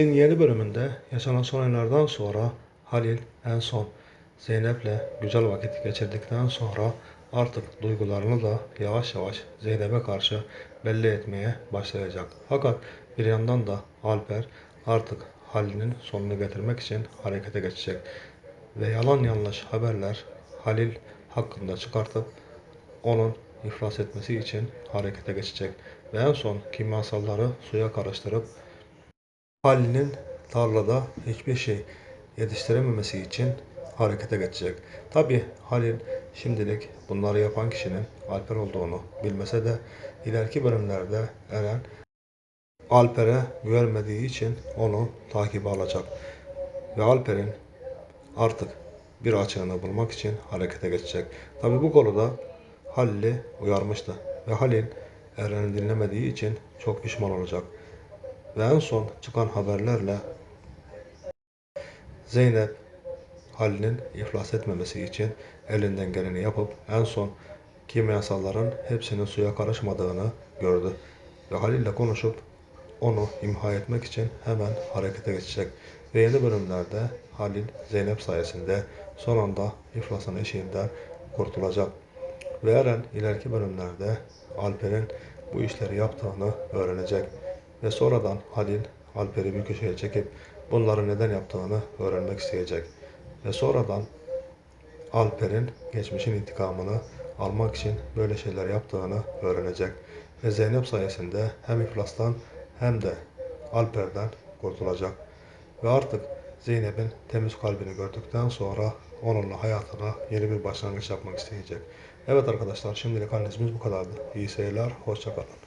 Yeni bölümünde yaşanan son olaylardan sonra Halil en son Zeynep'le güzel vakit geçirdikten sonra artık duygularını da yavaş yavaş Zeynep'e karşı belli etmeye başlayacak. Fakat bir yandan da Alper artık Halil'in sonunu getirmek için harekete geçecek. Ve yalan yanlış haberler Halil hakkında çıkartıp onun iflas etmesi için harekete geçecek. Ve en son kimyasalları suya karıştırıp Halil'in tarlada hiçbir şey yetiştirememesi için harekete geçecek. Tabi Halil şimdilik bunları yapan kişinin Alper olduğunu bilmese de ileriki bölümlerde Eren Alper'e güvenmediği için onu takibe alacak. Ve Alper'in artık bir açığını bulmak için harekete geçecek. Tabi bu konuda Halil'i uyarmıştı. Ve Halil Eren'i dinlemediği için çok pişman olacak. Ve en son çıkan haberlerle Zeynep Halil'in iflas etmemesi için elinden geleni yapıp en son kimyasalların hepsinin suya karışmadığını gördü. Ve Halil'le konuşup onu imha etmek için hemen harekete geçecek. Ve yeni bölümlerde Halil Zeynep sayesinde son anda iflasın eşiğinden kurtulacak. Ve Eren ileriki bölümlerde Alper'in bu işleri yaptığını öğrenecek. Ve sonradan Halil Alper'i bir köşeye çekip bunları neden yaptığını öğrenmek isteyecek. Ve sonradan Alper'in geçmişin intikamını almak için böyle şeyler yaptığını öğrenecek. Ve Zeynep sayesinde hem iflastan hem de Alper'den kurtulacak. Ve artık Zeynep'in temiz kalbini gördükten sonra onunla hayatına yeni bir başlangıç yapmak isteyecek. Evet arkadaşlar şimdilik analizimiz bu kadardı. İyi seyirler, hoşçakalın.